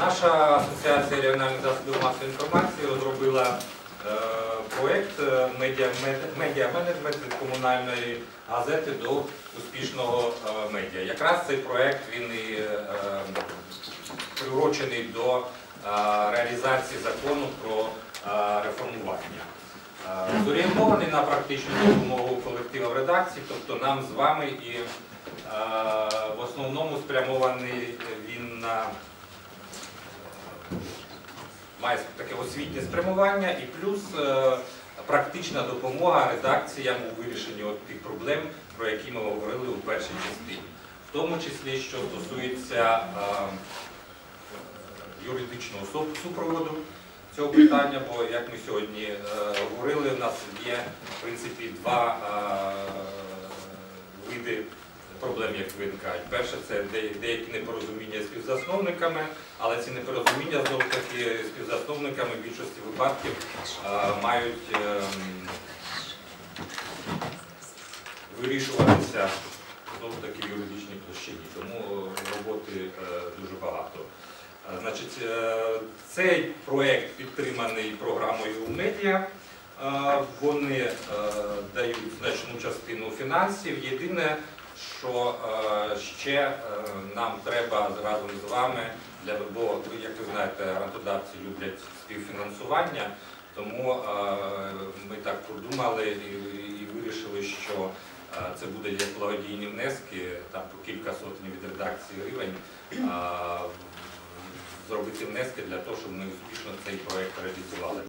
Наша асоціація регіональних засобів масової інформації розробила е, проєкт е, медіа- мед- медіа-менеджмент від комунальної газети до успішного е, медіа. Якраз цей проєкт він і приурочений до реалізації закону про реформування. Зорієнтований на практичну допомогу колективам редакції, тобто нам з вами і в основному спрямований він на має таке освітнє спрямування і плюс е, практична допомога редакціям у вирішенні от тих проблем, про які ми говорили у першій частині. В тому числі, що стосується е, юридичного супроводу цього питання, бо як ми сьогодні е, говорили, у нас є в принципі два е, види проблем, як виникають. Перше, це деякі непорозуміння з співзасновниками, але ці непорозуміння знову таки співзасновниками в більшості випадків мають ем, вирішуватися знову таки в юридичній площині, тому е, роботи е, дуже багато. Е, цей проект підтриманий програмою медіа. Вони дають значну частину фінансів. Єдине, що е, ще е, нам треба разом з вами, для, бо як ви знаєте, грантодавці люблять співфінансування, тому е, ми так подумали і, вирішили, що це буде як благодійні внески, там по кілька сотень від редакції гривень. зробити внески для того, щоб ми успішно цей проект реалізували.